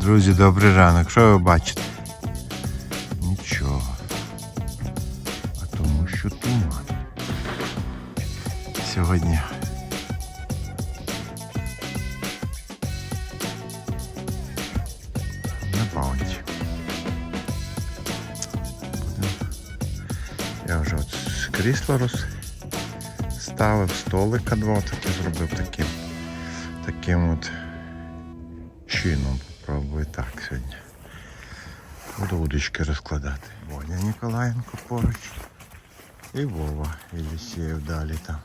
Друзі, добрий ранок. Що ви бачите? Нічого. А тому що туман. Сьогодні. На. Будемо. Я вже з крісла розставив, столика два таки зробив таким. Таким от чином. Попробую так сьогодні. Буду удочки розкладати. Боня Ніколаєнко поруч. І Вова Єлісєєв далі там.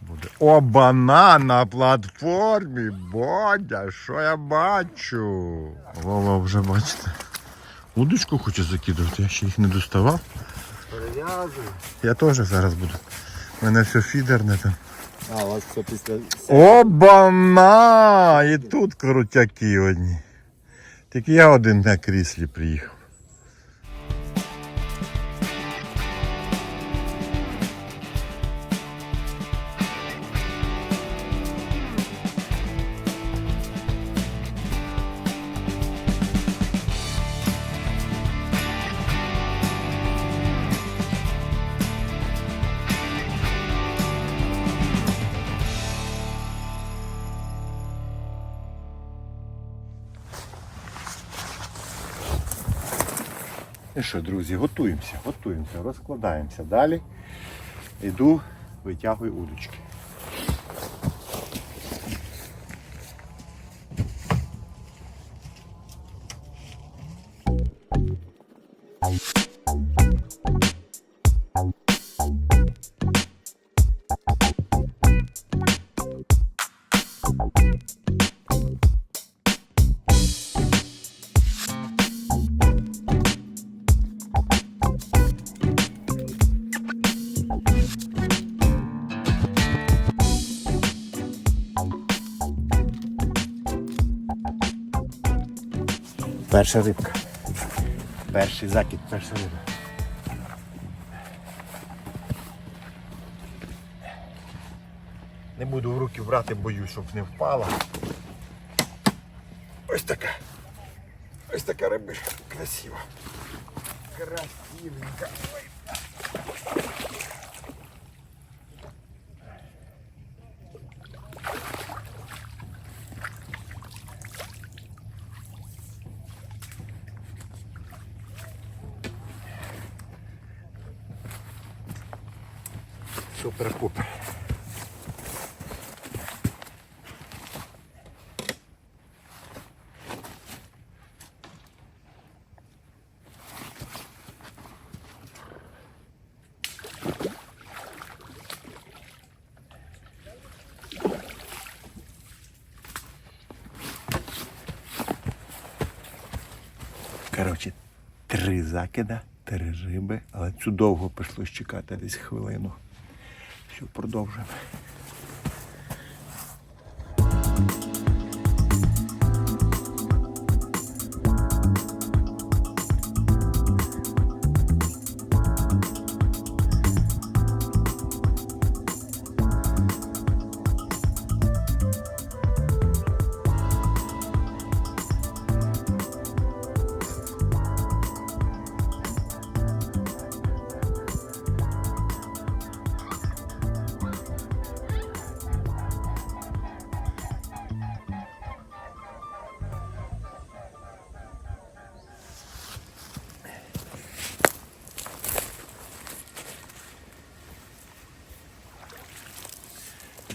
Буде. Обана на платформі. Бодя, що я бачу? Вова вже бачите. Удочку хоче закидувати, я ще їх не доставав. Перев'язую. Я теж зараз буду. У мене все фідерне там. А, у вас все після Обана! І тут крутяки одні. Тільки я один на кріслі приїхав. І що, друзі, готуємося, готуємося, розкладаємося далі. Йду, витягую удочки. Перша рибка. Перший закид, перша риба. Не буду в руки брати, боюсь, щоб не впала. Ось така. Ось така рибишка. Красива. Красивенька. Ой. Супер-пупер. Коротше, три закида, три риби, але цю довго прийшлось чекати десь хвилину. Все, продовжуємо.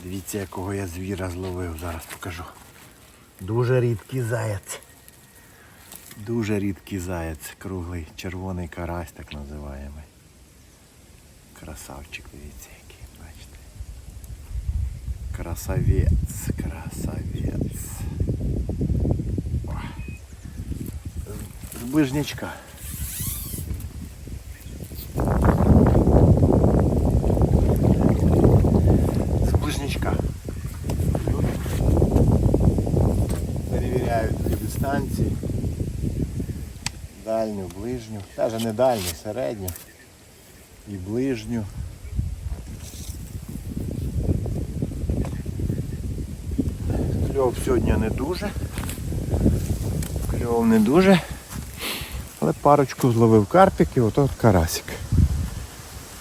Дивіться, якого я звіра зловив, зараз покажу. Дуже рідкий заяць. Дуже рідкий заяць, круглий, червоний карась, так називаємо. Красавчик, дивіться, який, бачите. Красавець, красавець. О. З- З ближнячка. З ближнячка. Перевіряють ці дистанції. Дальню, ближню. Навіть не дальню, середню і ближню. Кльов сьогодні не дуже. Кльов не дуже. Але парочку зловив карпік і от карасик.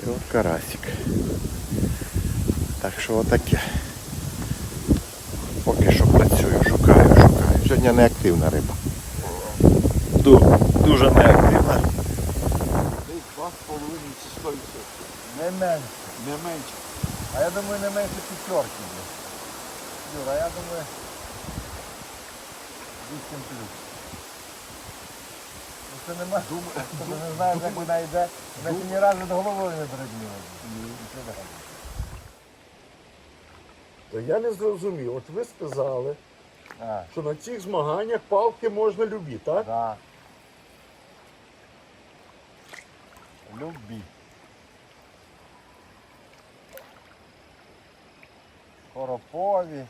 І от карасик. Так що отаке. Поки що працюю, шукаю, шукаю. Сьогодні неактивна риба. Ду- Дуже неактивна. Десь два з половиною чи сто відсотків. Не менше. Не менше. А я думаю, не менше п'ятерки. Юра, я думаю. 8 плюс. Ну це нема. Думаю, Ми не знаємо, як вона йде. Ми ні разу до головою не передміли. То я не зрозумів. От ви сказали, А, що на цих змаганнях палки можна любі, так? да. Любі. Хоропові.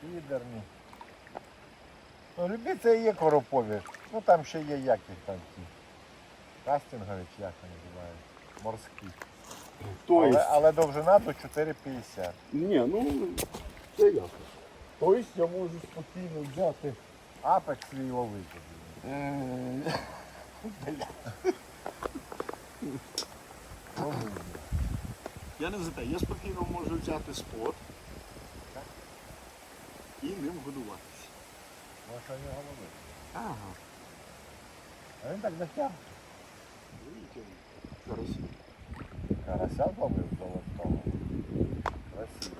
Підерні. Ну, любі це і є коропові. Ну там ще є як їх там ті. Кастингові чи як вони називають. Морські. Тобто, Але, але довжина до 4,50. ні, ну це ясно. Тобто я можу спокійно взяти. Апекс свій ловити. Е, Я не за те, я спокійно можу взяти спот і ним годуватися. У нього ловити. Ага. А він так затяг. Видите, карасі. Карася зловив золотого. Красиво.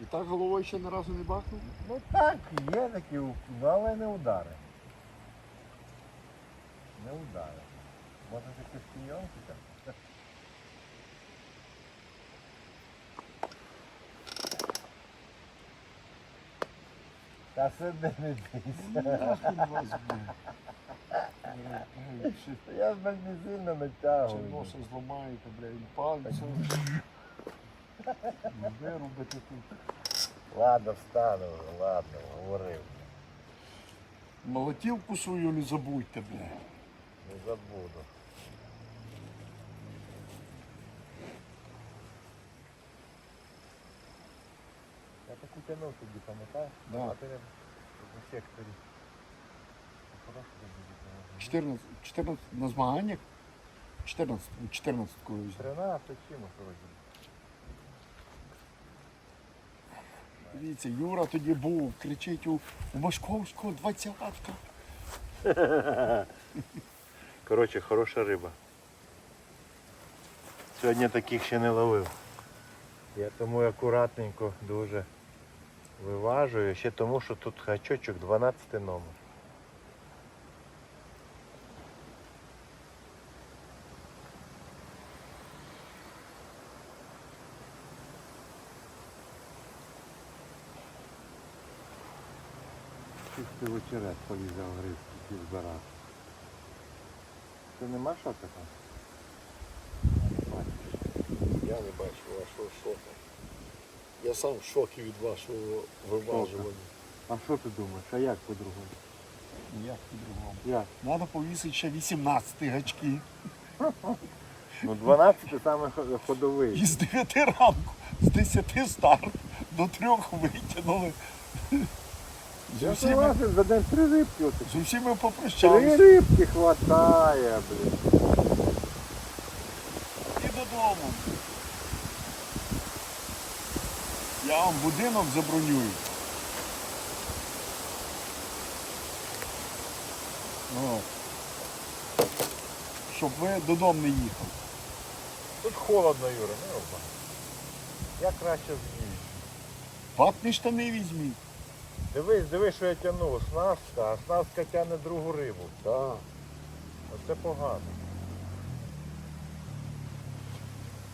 І так головою ще ні разу не бахнув? Ну так, є такі, ну, але не удари. Не удари. Може такі шпійонки там? Та сиди не бійся. Нахуй. Я ж не сильно Чи натягую. носа зламаєте, блядь, пальцем. Вирубите тут. Ладно, встану, ладно, говорив. Молотілку свою не забудьте, блядь. Не забуду. Я таку тянув тоді, пам'ятаєш? Да. А ти в секторі. Хорошо буде. 14, 14 на змаганнях? 14, 14 коли взяв. 13 чимось вроді. Дивіться, Юра тоді був, кричить у, у Машковського двадцятка. Коротше, хороша риба. Сьогодні таких ще не ловив. Я тому акуратненько дуже виважую. Ще тому, що тут гачочок 12 номер. Чистий вечерет полізав грибки збирати. Це нема що такого? Я не бачу вашого шоку. Я сам в шокі від вашого виважування. А що ти думаєш? А як по-другому? Як по-другому? Як? Треба повісити ще 18 гачки. Ну 12 саме ходовий. І з 9 ранку, з 10 старт до 3 витягнули. З Я согласен, за день три рибки отакі. з усіми Три попрощалися. рибки хватає, блін. І додому. Я вам будинок забронюю. О. Щоб ви додому не їхали. Тут холодно, Юра, не роба. Я краще з'їжджу. Ватні штани візьміть. Дивись, дивись, що я тягну. Снастка, а снастка тягне другу рибу. Так. Оце погано.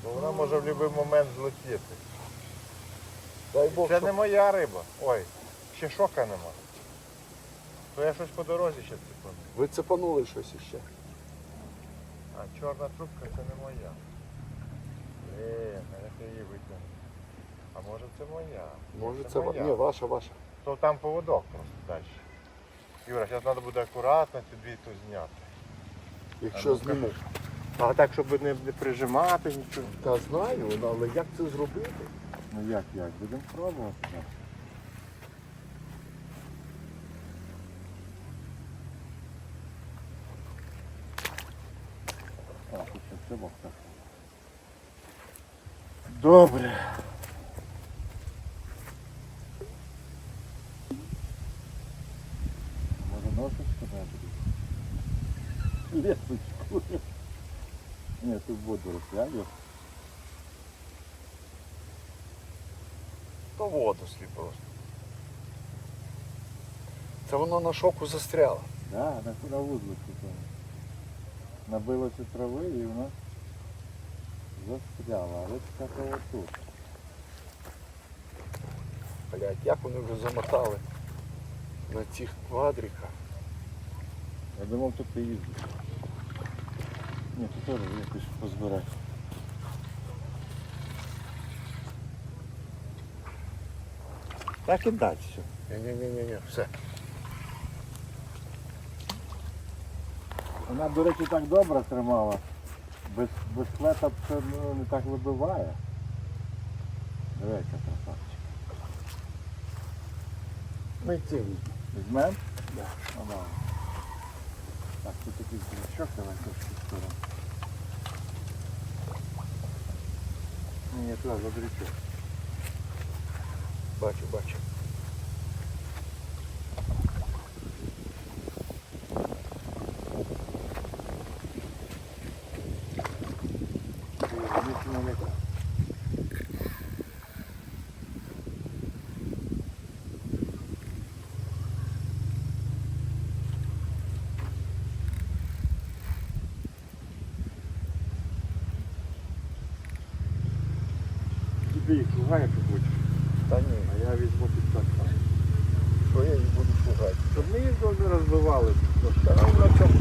Бо вона може в будь-який момент злетіти. Дай Бог, Це щоб- не моя риба. Ой, ще шока нема. То я щось по дорозі ще цепану. Ви цепанули щось іще. А чорна трубка це не моя. Е, а як я її витягну? А може це моя? Може Це це ва- моя. Ні, ваша, ваша то там поводок просто дальше Юра, зараз треба буде акуратно ці дві тут зняти. Якщо з. А так, щоб не, не прижимати нічого. Та знаю, ну, але як це зробити? Ну як, як? Будемо пробувати. Так, це бокта. Добре. Носочку не Лесочку. Ні, тут буду розглядів. То водослід просто. Це воно на шоку застряло. Да, на, на вузлику там. Набилося трави і вона застряла. Але така отут. Блять, як вони вже замотали на цих квадриках. Я думав, тут ти їздиш. Ні, тут теж якось позбирати. Так і далі все. Ні-ні-ні, все. Вона, до речі, так добре тримала. Без, без клета це ну, не так вибиває. Дивися, красавчик. Ми ці Візьмем? Да. Так, тут такий крючок, давай трошки в сторону. Ні, туди, за бачу, бачу. Більше не лягає. Тобі їх шугай, якщо хочеш, Та ні, а я візьму під так. що я їх буду шугати. Щоб ми їх не розбивали. Та нам на цьому.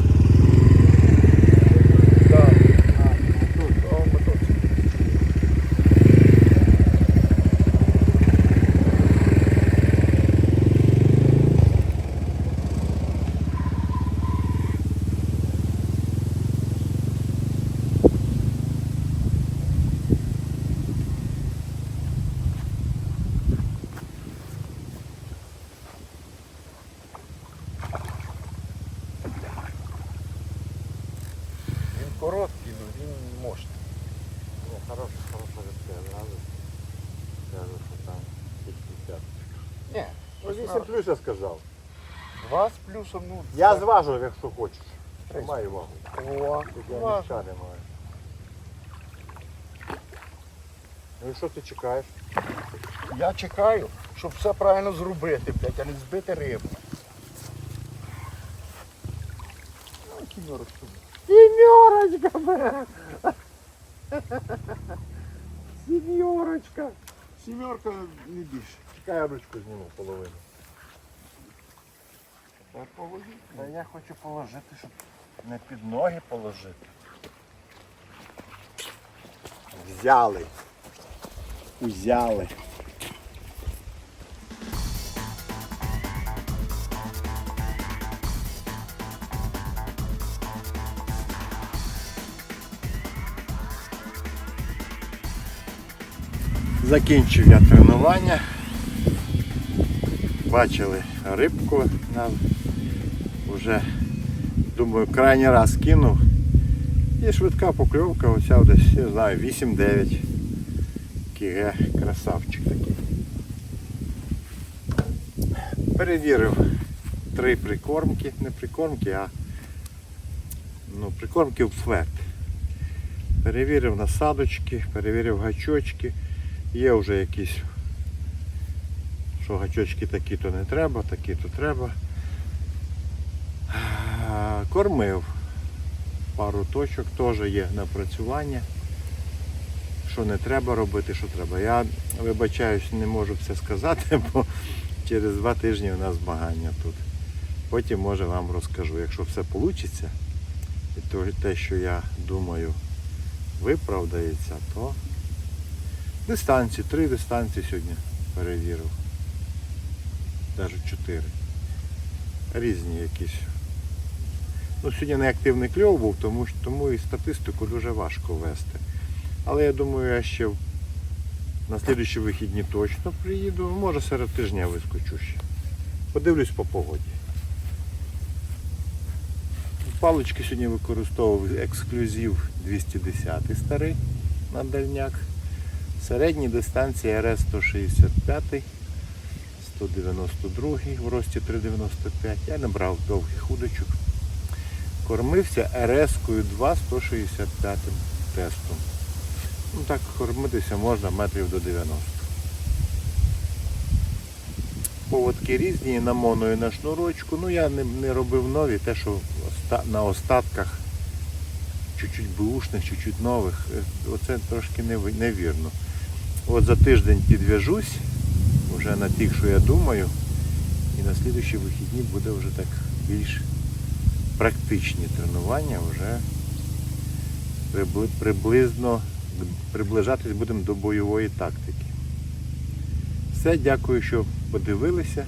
Так, А, ну тут. то мотоцикл. Він короткий, але він мощний. О, хороша, хороша рибка, зразу. Кажу, що там 60. Ні, Ну, 8 плюс я сказав. Два з плюсом, ну. Я це- зважу, якщо хочеш. Тримай вагу. О, Тут я не важко. шарю маю. Ну і що ти чекаєш? Я чекаю, щоб все правильно зробити, блядь, а не збити рибу. Ну, кімерочку. Сімерочка, бе! Сімерочка! Сімерка не більше. Чекай, я ручку зніму половину. Та я хочу положити, щоб не під ноги положити. Взяли. Узяли. Закінчив я тренування. Бачили рибку нам вже думаю крайній раз кинув. І швидка покльовка, оця десь, я знаю, 8-9 кг красавчик такий. Перевірив три прикормки, не прикормки, а ну, прикормки в флет. Перевірив насадочки, перевірив гачочки. Є вже якісь, що гачочки такі-то не треба, такі-то треба. Кормив пару точок, теж є напрацювання. Що не треба робити, що треба. Я вибачаюсь, не можу все сказати, бо через два тижні у нас змагання тут. Потім може вам розкажу. Якщо все вийде, і то те, що я думаю, виправдається, то дистанції, три дистанції сьогодні перевірив. Навіть чотири. Різні якісь. Ну, сьогодні неактивний кльов був, тому, тому і статистику дуже важко вести. Але я думаю, я ще на слідуючі вихідні точно приїду. Може серед тижня вискочу ще. Подивлюсь по погоді. палички сьогодні використовував ексклюзив 210 старий на дальняк. Середні дистанції РС 165, 192 в рості 3,95. Я не брав довгих удочок. Кормився РС-кою 2 165 тестом. Ну так кормитися можна метрів до 90. Поводки різні на моно і на шнурочку. Ну я не, не робив нові, те, що на остатках чуть-чуть бушних, чуть-чуть нових. Е, Оце трошки невірно. От за тиждень підв'яжусь вже на тих, що я думаю. І на слідуючі вихідні буде вже так більш практичні тренування, вже приблизно приближатись будемо до бойової тактики. Все, дякую, що подивилися.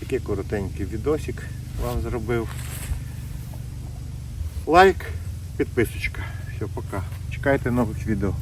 Такий коротенький відосик вам зробив. Лайк, підписочка. Все, пока. Чекайте нових відео.